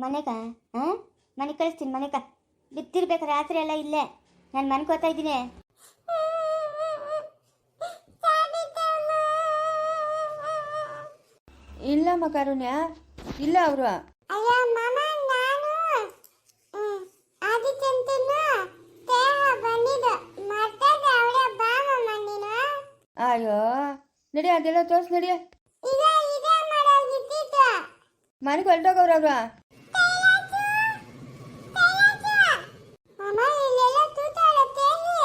ಮನೆಗ ಹಾಂ? ಮನೆ ಕಳಿಸ್ತೀನಿ ಮನೆಗ ಬಿತ್ತಿರ್ಬೇಕು ರಾತ್ರಿ ಎಲ್ಲ ಇಲ್ಲೇ. ನಾನು ಮನ್ಕೋತಾ ಇದ್ದೀನಿ. ಇಲ್ಲ ಮಕಾರುಣ್ಯ ಇಲ್ಲ ಅವರು. ಅಯ್ಯ ನಡಿ ಅದೆಲ್ಲ ತೋರ್ಸ್ ನಡಿ. ಮನೆಗೆ ಹೊರಟೋಗವ್ರ ಅವ್ರ ಮನೆಗೆ ಹೊರಟೋಗವ್ರು ಅವರು ಮಾಮ ಇಲ್ಲೆಲ್ಲ ತೂತಾಳ ತೇಲಿ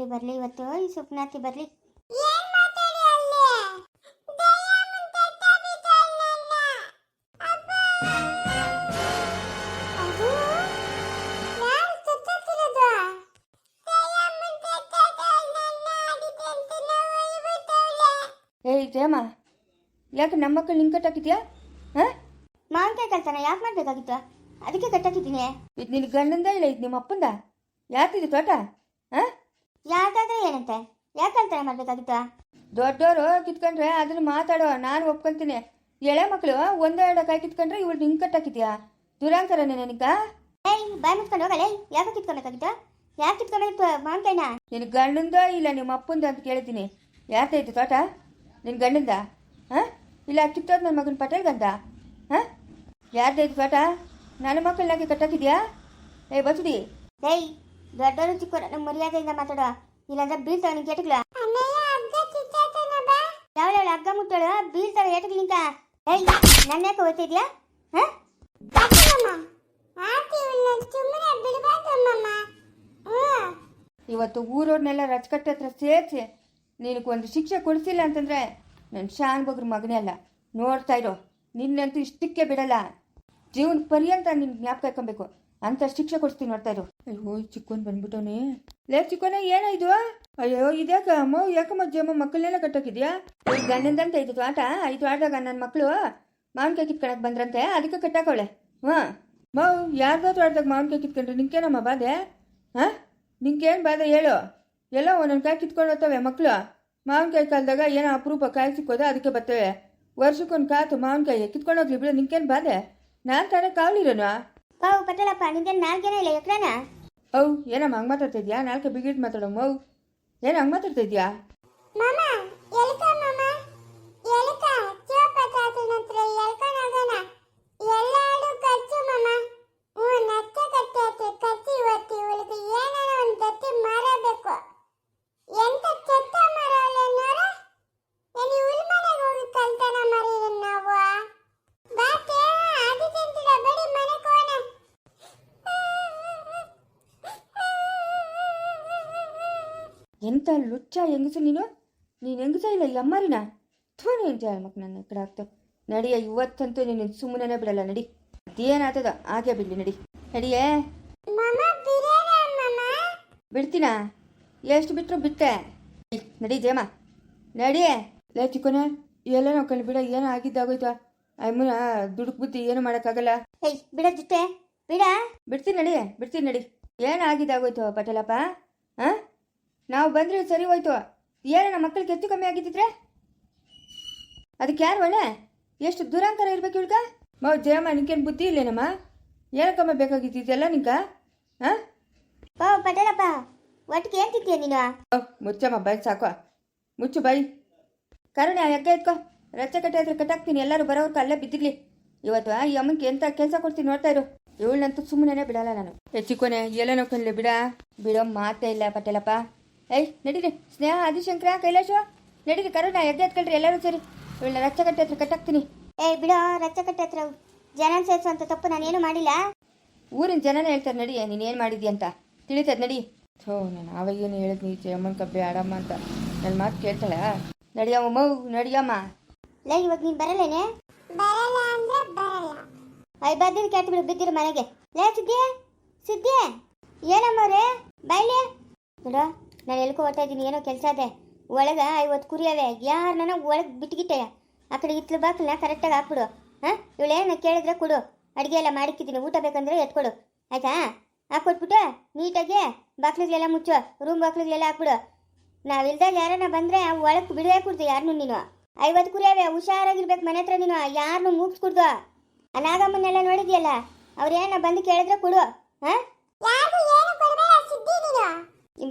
ಬರ್ಲಿ ಬರ್ಲಿ ಇವತ್ತು ಈ ಸುಪ್ನಾತಿ ಬರ್ಲಿ. ಏನ್ ಮಾತಾಡಿ ಅಲ್ಲಿ? ಏಯ್ ಜಯಮ್ಮ ಯಾಕೆ ನಮ್ಮ ಮಕ್ಕಳು ನಿಂಗೆ ಕಟ್ಟಾಕಿದ್ಯಾ? ಹಾಂ? ಮಾವಿನಕಾಯಿ ಕಳ್ತಾನ ಯಾಕೆ ಮಾಡ್ಬೇಕಾಗಿತ್ತು? ಅದಕ್ಕೆ ಕಟ್ಟಾಕಿದ್ದೀನಿ. ಇದು ನಿನ್ನ ಗಂಡಂದ ಇಲ್ಲ ಇದು ನಿಮ್ಮ ಅಪ್ಪಂದ? ಯಾಕಿದ್ರು ತೋಟ ಹಾಂ? ಯಾಕಾದ್ರೆ ಏನಂತೆ? ಯಾಕೆ ಕಳ್ತಾನ ಮಾಡ್ಬೇಕಾಗಿತ್ತು? ದೊಡ್ಡವರು ಕಿತ್ಕೊಂಡ್ರೆ ಅದನ್ನ ಮಾತಾಡೋ ನಾನು ಒಪ್ಕೊಂತೀನಿ. ಎಳೆ ಮಕ್ಕಳು ಒಂದೇ ಎರಡು ಕೈ ಕಿತ್ಕೊಂಡ್ರೆ ಇವಳು ನಿಂಗೆ ಕಟ್ಟಾಕಿದ್ಯಾ ದುರಾಂಕರನೇ ನನಗ? ಏಯ್ ಬಾಯ್ ಮುಚ್ಕೊಂಡು ಹೋಗಲ್ಲ ಯಾಕೆ ಕಿತ್ಕೊಬೇಕಾಗಿತ್ತು ಯಾಕೆ ಕಿತ್ಕೊಬೇಕಾಗಿತ್ತು ಮಾವಿನಕಾಯಿನ ನಿನ್ನ ಗಂಡಂದ ಇಲ್ಲ ನಿಮ್ಮ ಅಪ್ಪಂದ ಅಂತ ಕೇಳ್ತೀನಿ ಯಾತೈತೆ ತೋಟ? ನಿನ್ನ ಗಂಡಂದ? ಹಾಂ? ಇಲ್ಲ ಕಿತ್ತೋದು ನನ್ನ ಮಗನ ಪಟೇಲ್ ಗಂಡ ಹಾಂ ಯಾರ್ದೈತೆ ತೋಟ? ನನ್ನ ಮಕ್ಕಳನ್ನಾಗೆ ಕಟ್ಟಾಕಿದ್ಯಾ? ಏಯ್ ಬಸುಡಿ ಏಯ್ ದೊಡ್ಡವರು ಚಿಕ್ಕವರು ಮರ್ಯಾದೆಯಿಂದ ಮಾತಾಡೋ ಇಲ್ಲಾಂದ್ರೆ ಬೀಳ್ತಾವ ನಿನ್ ಕೇಟಗ್ಲ ಯಾವಳ ಹಗ್ಗ ಮುಟ್ಟಳು? ಬೀಳ್ತಾವ ಏಟಗ್ಲಿಂಕ ಏಯ್ ನನ್ನ ಯಾಕೆ ಓದ್ತಿದ್ಯಾ ಇವತ್ತು ಊರವ್ರನ್ನೆಲ್ಲ ರಚಕಟ್ಟೆ ಹತ್ರ ಸೇರಿಸಿ ಒಂದು ಶಿಕ್ಷೆ ಕೊಡಿಸಿಲ್ಲ ಅಂತಂದ್ರೆ ನನ್ನ ಶಾನ್ ಬಗ್ರ ಮಗನೇ ಅಲ್ಲ. ನೋಡ್ತಾ ಇರೋ, ನಿನ್ನಂತೂ ಇಷ್ಟಕ್ಕೆ ಬಿಡಲ್ಲ. ಜೀವನ ಪರ್ಯಂತ ನಿನ್ನ ಜ್ಞಾಪಕ ಇಟ್ಕೊಬೇಕು. ಅಂತ ಶಿಕ್ಷೆ ಕೊಡ್ತೀನಿ ನೋಡ್ತಾ ಇರು. ಅಯ್ಯೋ ಚಿಕ್ಕವನ್ ಬಂದ್ಬಿಟ್ಟವನೇ. ಲೇ ಚಿಕ್ಕವನೇ ಏನೋ ಇದು? ಅಯ್ಯೋ ಇದ್ಯಾಕ ಅಮ್ಮ ಯಾಕಮ್ಮ ಅಮ್ಮ ಮಕ್ಕಳನ್ನೆಲ್ಲ ಕಟ್ಟೋಕಿದ್ಯಾ? ಈ ಗಂಡಂದಂತ ಇದು ಆಟ ಐದು ಆಟದಾಗ ನನ್ನ ಮಕ್ಕಳು ಮಾವಿನಕಾಯಿ ಕಿತ್ಕೊಳಕ್ ಬಂದ್ರಂತೆ ಅದಕ್ಕೆ ಕಟ್ಟಾಕವಳೆ. ಹಾಂ ಮಾವು ಯಾರ್ದಾದ್ರು ಆಡ್ದಾಗ ಮಾವಿನಕಾಯಿ ಕಿತ್ಕೊಂಡ್ರೆ ನಿಂಕೇನಮ್ಮ ಬಾಧೆ? ಹಾಂ? ನಿಂಕೇನು ಬಾಧೆ ಹೇಳು? ಎಲ್ಲೋ ಒಂದೊಂದು ಕಾಯಿ ಕಿತ್ಕೊಂಡು ಹೋಗ್ತವೆ ಮಕ್ಕಳು ಮಾವಿನಕಾಯಿ ಕಾಲದಾಗ ಏನೋ ಅಪರೂಪ ಕಾಯಿ ಸಿಕ್ಕೋದ ಅದಕ್ಕೆ ಬರ್ತವೆ ವರ್ಷಕ್ಕೊಂದು ಕಾತು ಮಾವಿನಕಾಯಿ ಕಿತ್ಕೊಂಡೋಗ್ಲಿ ಬಿಡು ನಿಂಕೇನು ಬಾಧೆ? ನಾನು ತಾನೇ ಕಾವಲಿರೋನು? ಪಾವು ಪಟೇಲಪ್ಪ ನಿಂದೇನು ನಾಲ್ಕೇನ ಇಲ್ಲ ಎಕ್ರಾನ ಔ ಏನಮ್ಮ ಹಂಗೆ ಮಾತಾಡ್ತಿದ್ಯಾ? ನಾಲ್ಕು ಬಿಗಿಟ್ ಮಾತಾಡೋ ಮೌ ಏನು ಹಂಗೆ ಮಾತಾಡ್ತಿದ್ಯಾ? ಮಾಮ ಎಲ್ಕ ಚೋಪ ತಾತನ ಹತ್ರ ಎಲ್ಕನಾಗನ ಎಲ್ಲಾಡು ಖರ್ಚು ಮಾಮ ಹ್ಞೂ ನಚ್ಚ ಕಟ್ಟೈತೆ ಖರ್ಚು ಇವತ್ತು ಇವಳಿಗೆ ಏನಾರ ಒಂದು ದತ್ತಿ ಮಾರಬೇಕು ಎಂತ ಕೆಟ್ಟ ಮರ ಅಲ್ಲೇನೋರ ಏನು ಇವಳ ಮನೆಗೆ ಹೋಗಿ ಕಲ್ತಾನ ಮರಿ ನಾವು ಬಾತೆ ಆದಿತ್ಯಂತಿಡ ಬಡಿ ಮನೆ ಕೋಣ ಎಂತ ಲುಚ್ಚ ಹೆಂಗಸು ನೀನು? ನೀನು ಹೆಂಗಸ ಇಲ್ಲ ಈ ಅಮ್ಮಾರಿನ? ಥೋನಿ ಅಂತ ಮಕ್ ನನ್ನ ಕಡೆ ಆಗ್ತಾ ನಡಿಯ ಇವತ್ತಂತೂ ನೀನು ಸುಮ್ಮನೆ ಬಿಡಲ್ಲ ನಡಿ. ಅದೇನಾಗ್ತದ ಹಾಗೆ ಬಿಡ್ಲಿ ನಡಿ. ನಡಿಯೇ? ಬಿಡ್ತೀನಾ? ಎಷ್ಟು ಬಿಟ್ಟರು ಬಿಟ್ಟೆ? ನಡಿ ಜಯಮ್ಮ. ನಡಿಯೇ? ಲೇ ಚಿಕ್ಕೋನ ಎಲ್ಲ ನೋಡ್ಕೊಂಡು ಬಿಡ ಏನೋ ಆಗಿದ್ದಾಗೋಯ್ತು? ಅಮ್ಮನ ದುಡುಕ್ ಬುದ್ಧಿ ಏನು ಮಾಡೋಕ್ಕಾಗಲ್ಲ? ಹೇಯ್ ಬಿಡ ಜೊತೆ ಬಿಡ. ಬಿಡ್ತೀನಿ ನಡಿ ಬಿಡ್ತೀನಿ ನಡಿ. ಏನು ಆಗಿದ್ದಾಗೋಯ್ತು ಪಟೇಲಪ್ಪ? ಹಾಂ ನಾವು ಬಂದ್ರೆ ಸರಿ ಹೋಯ್ತು. ಏನು ನಮ್ಮ ಮಕ್ಕಳಿಗೆ ಹೆಚ್ಚು ಕಮ್ಮಿ ಆಗಿದ್ದಿದ್ರೆ? ಅದಕ್ಕೆ ಯಾರು ಒಳ್ಳೆ? ಎಷ್ಟು ದುರಂಕಾರ ಇರಬೇಕು ಇವ್ಗ ಮೌ ಜಯಮ್ಮ ನಿಂಗೇನು ಬುದ್ಧಿ ಇಲ್ಲೇನಮ್ಮ? ಏನಕ್ಕಮ್ಮ ಬೇಕಾಗಿದ್ದಿದ್ದೆಲ್ಲ ನಿಂಗ ಹಾಂ ಓ ಪಟೇಲಪ್ಪ ಒಟ್ಟಿಗೆ ಏನು ತಿಂತೀಯ ನೀನು? ಮುಚ್ಚಮ್ಮ ಬೈ ಸಾಕು. ಮುಚ್ಚು ಬೈ. ಕರುಣೆ ಯಾಕೆ ಎಕ್ಕ ಎತ್ಕೋ. ರಚ್ಚೆ ಕಟ್ಟೆ ಹತ್ರ ಕಟ್ಟಾಕ್ತೀನಿ ಎಲ್ಲರೂ ಬರೋರ್ಗೆ ಅಲ್ಲೇ ಬಿದ್ದಿರ್ಲಿ. ಇವತ್ತು ಈ ಅಮ್ಮನಿಗೆ ಎಂತ ಕೆಲಸ ಕೊಡ್ತೀನಿ ನೋಡ್ತಾ ಇರು. ಇವಳನ್ನಂತೂ ಸುಮ್ಮನೆ ಬಿಡಲ್ಲ ನಾನು. ಹೆಚ್ಚಿಕೋನೆ ಎಲ್ಲ ನೋಡ್ಕೊಂಡ್ಲೆ ಬಿಡ. ಬಿಡೋ ಮಾತೇ ಇಲ್ಲ ಪಟೇಲಪ್ಪ. ಏಯ್ ನಡೀರಿ. ಸ್ನೇಹ ಆದಿಶಂಕರ ಕೈಲಾಶ ನಡೀರಿ ಕರೋಣ ಎದ್ದೆ ಎತ್ಕೊಳ್ರಿ ಎಲ್ಲರೂ ಸರಿ. ಇವಳನ್ನ ರಚ್ಚಕಟ್ಟೆ ಹತ್ರ ಕಟ್ಟಾಕ್ತೀನಿ. ಏಯ್ ಬಿಡೋ ರಚ್ಚಕಟ್ಟೆ ಹತ್ರ. ಜನ ಸೇರಿಸುವಂತ ತಪ್ಪು ನಾನೇನು ಮಾಡಿಲ್ಲ? ಊರಿನ ಜನನೇ ಹೇಳ್ತಾರೆ ನಡಿ ನೀನು ಏನು ಮಾಡಿದ್ಯ ಅಂತ. ತಿಳಿತದ ನಡಿ. ಥೋ ನಾನು ಅವಾಗೇನು ಹೇಳಿದ್ನಿ ಜಯಮ್ಮನ ಕಬ್ಬೆ ಆಡಮ್ಮ ಅಂತ. ನನ್ನ ಮಾತು ಕೇಳ್ತಾಳ? ನಡಿಯಮ್ಮ ಮೌ ನಡಿಯಮ್ಮ. ಲೇ ಇವಾಗ ನೀನು ಬರಲೇನೆ? ಬರಲ್ಲ ಅಂದ್ರೆ ಬರಲ್ಲ. ಅಯ್ಯ ಬದ್ದಿನ ಕೆಟ್ಟು ಬಿಡು ಬಿದ್ದಿರು ಮನೆಗೆ. ಲೇ ಸಿದ್ದಿ ಸಿದ್ದಿ ರೇ ಬೈಲೇ ನೋಡು ನಾನು ಎಲ್ಕೋ ಹೋಗ್ತಾ ಇದ್ದೀನಿ, ಏನೋ ಕೆಲಸ ಇದೆ. ಒಳಗೆ ಐವತ್ತು ಕುರಿ ಅವೆ. ಯಾರನ್ನ ಒಳಗೆ ಬಿಟ್ಗಿಟ್ಟೆ ಆ ಕಡೆ ಇತ್ಲು ಬಾಕ್ಲನ್ನ ಕರೆಕ್ಟಾಗಿ ಹಾಕ್ಬಿಡು. ಹಾಂ? ಇವಳೇನು ಕೇಳಿದ್ರೆ ಕೊಡು. ಅಡುಗೆ ಎಲ್ಲ ಮಾಡಿಕ್ಕಿದ್ದೀನಿ. ಊಟ ಬೇಕಂದ್ರೆ ಎತ್ಕೊಡು. ಆಯಿತಾ? ಹಾಕ್ಕೊಟ್ಬಿಟ್ಟು ನೀಟಾಗಿ ಬಾಕ್ಲಿಗೆಲ್ಲ ಮುಚ್ಚು. ರೂಮ್ ಬಾಕ್ಲಿಗೆಲ್ಲ ಹಾಕ್ಬಿಡು. ನಾವಿಲ್ದಾಗ ಯಾರನ್ನ ಬಂದರೆ ಒಳಗೆ ಬಿಡುವೆ ಕೊಡ್ತು ಯಾರನ್ನೂ ನೀನು. ಐವತ್ತು ಕುರಿಯವೆ ಹುಷಾರಾಗಿರ್ಬೇಕು ಮನೆ ಹತ್ರ ನೀನು. ಯಾರನ್ನೂ ಮುಗಿಸ್ಕೊಡ್ದು ಆ ನಾಗಮ್ಮನ್ನೆಲ್ಲ ನೋಡಿದ್ಯಲ್ಲ? ಅವ್ರೇನ ಬಂದು ಕೇಳಿದ್ರೆ ಕೊಡು. ಹಾ?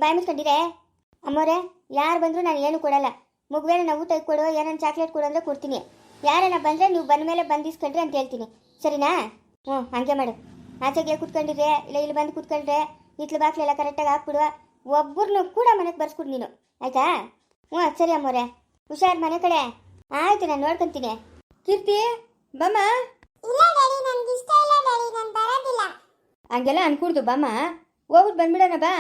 ಬಾಯಿ ಮುಚ್ಕೊಂಡಿರೆ ಅಮ್ಮೋರೆ ಯಾರು ಬಂದರೂ ನಾನು ಏನು ಕೊಡಲ್ಲ. ಮಗುವೇನ ಊಟ ಕೊಡು ಏನನ್ನ ಚಾಕ್ಲೇಟ್ ಕೊಡು ಅಂದರೆ ಕೊಡ್ತೀನಿ. ಯಾರನ್ನ ಬಂದರೆ ನೀವು ಬಂದ ಮೇಲೆ ಬಂದಿಸ್ಕೊಂಡ್ರಿ ಅಂತ ಹೇಳ್ತೀನಿ. ಸರಿನಾ? ಹ್ಞೂ ಹಾಗೆ ಮಾಡು. ಆಚೆಗೆ ಕೂತ್ಕೊಂಡಿದ್ರೆ ಇಲ್ಲ ಇಲ್ಲಿ ಬಂದು ಕುತ್ಕೊಂಡ್ರೆ ಇತ್ಲು ಬಾಕ್ಲೆಲ್ಲ ಕರೆಕ್ಟಾಗಿ ಹಾಕ್ಬಿಡು ಒಬ್ಬರನ್ನು ಕೂಡ ಮನೆಗೆ ಬರ್ಸ್ಕೊಡು ನೀನು. ಆಯಿತಾ? ಹ್ಞೂ ಸರಿ ಅಮ್ಮೋರೆ. ಹುಷಾರ್ ಮನೆ ಕಡೆ. ಆಯಿತು ನಾನು ನೋಡ್ಕೊತೀನಿ. ಕೀರ್ತಿ ಬಮ್ಮ. ಹಂಗೆಲ್ಲ ಅನ್ಕೂಡ್ದು ಬಮ್ಮ. ಹೋಗ್ಬಿಟ್ಟು ಬಂದ್ಬಿಡೋಣ ಬಾ.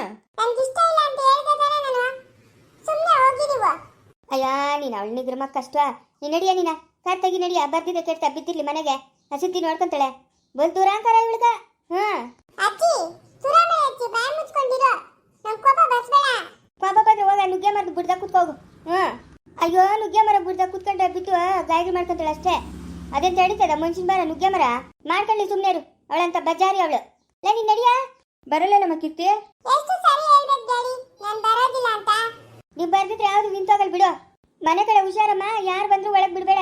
ಅಯ್ಯ ನೀನು ಅವಳು ನಿಗ್ರಮ ಕಷ್ಟ ನೀನು ನಡಿಯ ನೀನ? ಕಾರ್ ತೆಗಿ ನಡಿಯ ಬರ್ದಿದ್ದೆ ಕೆಟ್ಟ ಬಿದ್ದಿರ್ಲಿ ಮನೆಗೆ. ಹಸಿದ್ದಿ ನೋಡ್ಕೊಂತಾಳೆ. ಬಲ್ ಅಂತಾರ ಇವಳಿಗ? ಅಜ್ಜಿ ಸುರಾಮೆ ಅಜ್ಜಿ ಬಾಯಿ ಮುಚ್ಕೊಂಡಿರೋ. ನಮ್ ಕೋಪ ಬರ್ಸ್ಬೇಡ. ಪಾಪ ಬಂದ್ರೆ ಹೋಗ ನುಗ್ಗೆ ಮರದ ಬುಡ್ದ ಕುತ್ಕೋಗು. ಹಾಂ. ಅಯ್ಯೋ ನುಗ್ಗೆ ಮರ ಬುಡ್ದ ಕುತ್ಕೊಂಡ್ರೆ ಬಿತ್ತು ಗಾಯಗಳು ಮಾಡ್ಕೊಂತಾಳೆ ಅಷ್ಟೇ. ಅದೇಂತ ನಡೀತದ ಮನುಷ್ಯನ ಬಾರ ನುಗ್ಗೆ ಮರ? ಮಾಡ್ಕೊಳ್ಳಿ ಸುಮ್ಮನೆ ಅವಳಂತ ಬಜಾರಿ ಅವಳು. ಲೇ ನೀನ್ ನಡಿಯ? ಬರಲ್ಲ ನಮ್ಮ ಕೀರ್ತಿ. ಎಷ್ಟು ಸರಿ ಹೇಳ್ಬೇಕು ಡ್ಯಾಡಿ ನಾನು ಬರೋದಿಲ್ಲ ಅಂತ. ನೀವು ಬರ್ದಿದ್ರೆ ಯಾವ್ದು ನಿಂತೋಗಲ್ ಬಿಡು. ಮನೆ ಕಡೆ ಹುಷಾರಮ್ಮ ಯಾರು ಬಂದ್ರು ಒಳಗೆ ಬಿಡಬೇಡ.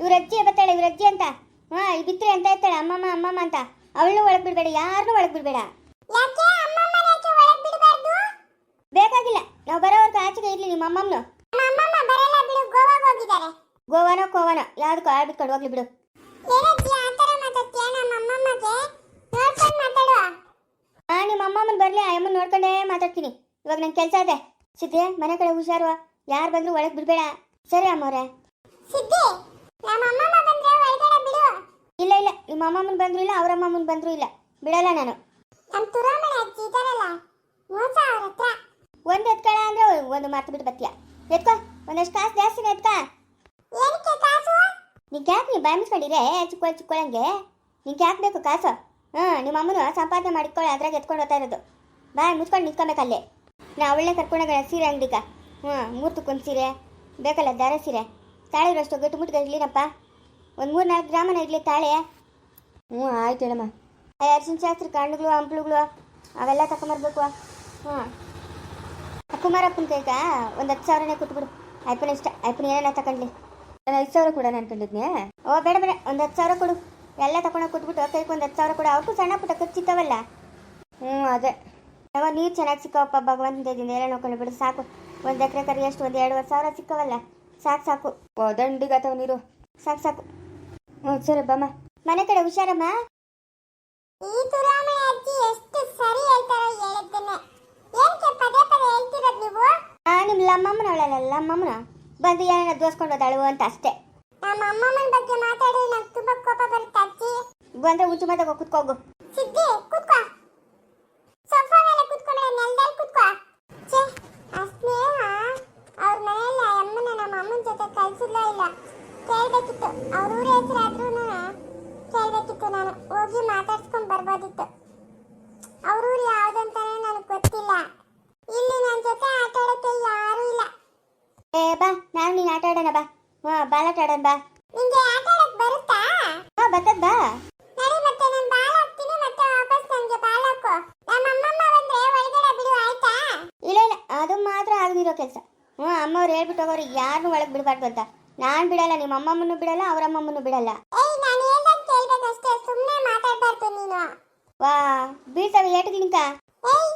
ಇವ್ರ ಅಜ್ಜಿ ಬತ್ತಾಳೆ ಇವ್ರ ಅಜ್ಜಿ ಅಂತ. ಹಾ ಈ ಬಿತ್ರಿ ಅಂತ ಇರ್ತಾಳೆ ಅಮ್ಮಮ್ಮ ಅಮ್ಮಮ್ಮ ಅಂತ. ಅವಳು ಒಳಗೆ ಬಿಡಬೇಡ ಯಾರನ್ನೂ ಒಳಗೆ ಬಿಡಬೇಡ. ಬೇಕಾಗಿಲ್ಲ ನಾವು ಬರೋವರೆಗೂ ಆಚೆಗೆ ಇರ್ಲಿ ನಿಮ್ಮ ಅಮ್ಮಮ್ಮನು ಗೋವಾನೋ ಕೋವಾನೋ ಯಾವ್ದಕ್ಕೋ ಆಡ್ಬಿಟ್ಕೊಂಡು ಹೋಗ್ಲಿ ಬಿಡು ಏನಜ್ಜಿ ಆ ಥರ ಮಾತಾಡ್ತೀಯ ನಮ್ಮ ಅಮ್ಮಮ್ಮಗೆ ನೋಡ್ಕೊಂಡು ಮಾತಾಡುವ ಆ ನಿಮ್ಮ ಅಮ್ಮಮ್ಮನ ಬರಲಿ ಅಮ್ಮನ ನೋಡ್ಕೊಂಡೇ ಮಾತಾಡ್ತೀನಿ. ಇವಾಗ ನಂಗೆ ಕೆಲಸ ಇದೆ. ಸಿದ್ದೆ ಮನೆ ಕಡೆ ಹುಷಾರು. ಯಾರು ಬಂದ್ರು ಒಳಗೆ ಬಿಡಬೇಡ. ಸರಿ ಅಮ್ಮವ್ರೆ. ಇಲ್ಲ ಇಲ್ಲ. ನಿಮ್ಮ ಅಮ್ಮಮ್ಮನ ಬಂದ್ರು ಇಲ್ಲ ಅವ್ರ ಅಮ್ಮಮ್ಮನ ಬಂದ್ರು ಇಲ್ಲ. ಬಿಡಲ್ಲ ನಾನು. ಒಂದು ಎತ್ಕೊಳ ಅಂದ್ರೆ ಒಂದು ಮಾತು ಬಿಟ್ಟು ಬತ್ತೀಯ? ಎತ್ಕೋ ಒಂದಷ್ಟು ಕಾಸು ಜಾಸ್ತಿ ಎತ್ಕ. ನಿಂಗೆ ಯಾಕೆ ನೀವು ಬಾಯಿ ಮುಚ್ಕೊಂಡಿರೆ ಚಿಕ್ಕೊಳ್ಳಿ ಚಿಕ್ಕೊಳ್ಳಂಗೆ ನಿಂಗೆ ಯಾಕೆ ಬೇಕು ಕಾಸು? ಹಾಂ ನಿಮ್ಮ ಅಮ್ಮನ ಸಂಪಾದನೆ ಮಾಡಿಕೊಳ್ಳಿ ಅದ್ರಾಗ ಎತ್ಕೊಂಡು ಹೋಗ್ತಾ ಇರೋದು. ಬಾಯ್ ಮುಚ್ಕೊಂಡು ನಾನು ನಾ ಅವಳನ್ನೇ ಕರ್ಕೊಂಡೋಗ ಸೀರೆ ಅಂಗಡಿಗ. ಹ್ಞೂ ಮೂರ್ತಕ್ಕೊಂದು ಸೀರೆ ಬೇಕಲ್ಲ ದಾರ ಸೀರೆ. ತಾಳೆ ಇರೋಷ್ಟು ಗಟ್ಟು ಮುಟ್ಟಿಗೆ ಇರಲಿನಪ್ಪ. ಒಂದು ಮೂರು ನಾಲ್ಕು ಗ್ರಾಮನ ಇರಲಿ ತಾಳೆ. ಹ್ಞೂ ಆಯ್ತು ಹೇಳಮ್ಮ. ಅರ್ಶಿನ ಶಾಸ್ತ್ರಿ ಕಣ್ಣುಗಳು ಹಂಪ್ಲುಗಳು ಅವೆಲ್ಲ ತಗೊಂಬರ್ಬೇಕು ಹ್ಞೂ ಕುಮಾರಪ್ಪನ ಕೈಗ ಒಂದು ಹತ್ತು ಸಾವಿರನೇ ಕೊಟ್ಬಿಡು. ಅಯ್ಯಪ್ಪನ ಇಷ್ಟ ಅಯ್ಯಪ್ಪನ ಏನೇನ ತಗೊಂಡ್ಲಿ ನಾನು ಐದು ಸಾವಿರ ಕೊಡೋಣ ಅನ್ಕೊಂಡಿದ್ನೇ ಓ ಬೇಡ ಬೇಡ ಒಂದು ಹತ್ತು ಸಾವಿರ ಕೊಡು. ಎಲ್ಲ ತಗೊಂಡೋಗಿ ಕೂತ್ಬಿಟ್ಟು ಕೈಗೆ ಒಂದು ಹತ್ತು ಸಾವಿರ ಕೂಡ. ಅವ್ರಿಗೂ ಸಣ್ಣ ಪುಟ್ಟ ಖರ್ಚಿತ್ತವಲ್ಲ ಹ್ಞೂ ಅದೇ. ಯಾವ ನೀರು ಚೆನ್ನಾಗಿ ಸಿಕ್ಕವಪ್ಪ ಭಗವಂತದಿಂದ ಎಲ್ಲ ನೋಡ್ಕೊಂಡು ಬಿಡು ಸಾಕು. ಒಂದು ಎಕರೆ ಕರಿ ಎಷ್ಟು ಒಂದು ಎರಡುವರೆ ಸಾವಿರ ಸಿಕ್ಕವಲ್ಲ? ಸಾಕು ಸಾಕು. ದಂಡಿಗತ್ತವ ನೀರು ಸಾಕು ಸಾಕು. ಹ್ಞೂ ಸರಿ ಬಮ್ಮ ಮನೆ ಕಡೆ ಹುಷಾರಮ್ಮ? ಈ ತುರಾಮಣಿ ಅಜ್ಜಿ ಎಷ್ಟು ಸರಿ ಹೇಳ್ತಾರೋ ಹೇಳಿದ್ದೇನೆ ಏನಕ್ಕೆ ಪದೇ ಪದೇ ಹೇಳ್ತಿರೋದು ನೀವು? ಆ ನಿಮ್ಮ ಲಮ್ಮಮ್ಮನ ಅವಳಲ್ಲ ಲಮ್ಮಮ್ಮನ? ಬಂದು ಏನೇನ ದೋಸ್ಕೊಂಡು ಹೋದಳು ಅಂತ ಅಷ್ಟೇ. ನಮ್ಮ ಅಮ್ಮಮ್ಮನ ಬಗ್ಗೆ ಮಾತಾಡಿ ನಂಗೆ ತುಂಬಾ ಕೋಪ ಬರುತ್ತೆ ಅಜ್ಜಿ. ಬಂದ್ರೆ ಉಂಚು ಮಾತಾಗ ಕುತ್ಕೋಗು ಸಿದ್ದಿ ಕೂತ್ಕೋ. ಸೋಫಾ ಮೇಲೆ ಕೂತ್ಕೊಂಡ್ರೆ ನೆಲದಲ್ಲಿ ಕೂತ್ಕೋ. ಛೇ ಆ ಸ್ನೇಹ ಅವ್ರ ಮನೆಯಲ್ಲಿ ಅಮ್ಮನ ನಮ್ಮ ಅಮ್ಮನ ಜೊತೆ ಕಳ್ಸಿಲ್ಲ ಇಲ್ಲ. ಕೇಳ್ಬೇಕಿತ್ತು. ಅವ್ರ ಊರ ಹೆಸರಾದ್ರೂ ಕೇಳ್ಬೇಕಿತ್ತು ನಾನು. ಹೋಗಿ ಮಾತಾಡ್ಸ್ಕೊಂಡ್ ಬರ್ಬೋದಿತ್ತು. ಅವ್ರ ಊರು ಯಾವ್ದಂತಾನೆ ನನಗೆ ಗೊತ್ತಿಲ್ಲ. ಇಲ್ಲಿ ನನ್ನ ಜೊತೆ ಆಟ ಆಡೋಕ್ಕೆ ಯಾರೂ ಇಲ್ಲ. ಏ ಬಾ ನಾನು ನೀನು ಆಟ ಆಡೋಣ ಬಾ. ಹಾಂ ಬಾಲಾಟ ಆಡೋಣ ಬಾ ನಿಂಗೆ ಆಟ ಆಡಕ್ ಬರುತ್ತಾ ಹಾಂ ಬರ್ತದ ಬಾ ಮತ್ತೆ ನಾನು ಬಾಲ್ ಹಾಕ್ತೀನಿ ಮತ್ತೆ ವಾಪಸ್ ನನಗೆ ಹಾಕು. ನಮ್ಮ ಅಮ್ಮಮ್ಮ ಬಂದ್ರೆ ಒಳಗಡೆ ಬಿಡು ಆಯ್ತಾ? ಇಲ್ಲ ಇಲ್ಲ ಅದು ಮಾತ್ರ ಆಗದಿರೋ ಕೆಲಸ. ಹ್ಞೂ ಅಮ್ಮವ್ರು ಹೇಳ್ಬಿಟ್ಟು ಹೋಗೋರು ಯಾರನ್ನೂ ಒಳಗೆ ಬಿಡಬಾರ್ದು ಅಂತ. ನಾನು ಬಿಡಲ್ಲ ನಿಮ್ಮ ಅಮ್ಮಮ್ಮನ್ನು ಬಿಡಲ್ಲ ಅವ್ರ ಅಮ್ಮಮ್ಮನ್ನು ಬಿಡಲ್ಲ. ಏಯ್ ನಾನು ಹೇಳ್ದಂಗೆ ಕೇಳ್ಬೇಕಷ್ಟೇ ಸುಮ್ಮನೆ ಮಾತಾಡ್ಬಾರ್ದು ನೀನು. ವಾ ಬೀಳ್ತವೆ ಏಟುಗಳಿಂಕ ಏಯ್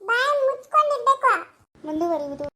ಬಾಯ್ ಮುಚ್ಕೊಂಡಿರ್ಬೇಕು. ಮುಂದುವರಿಯುವುದು.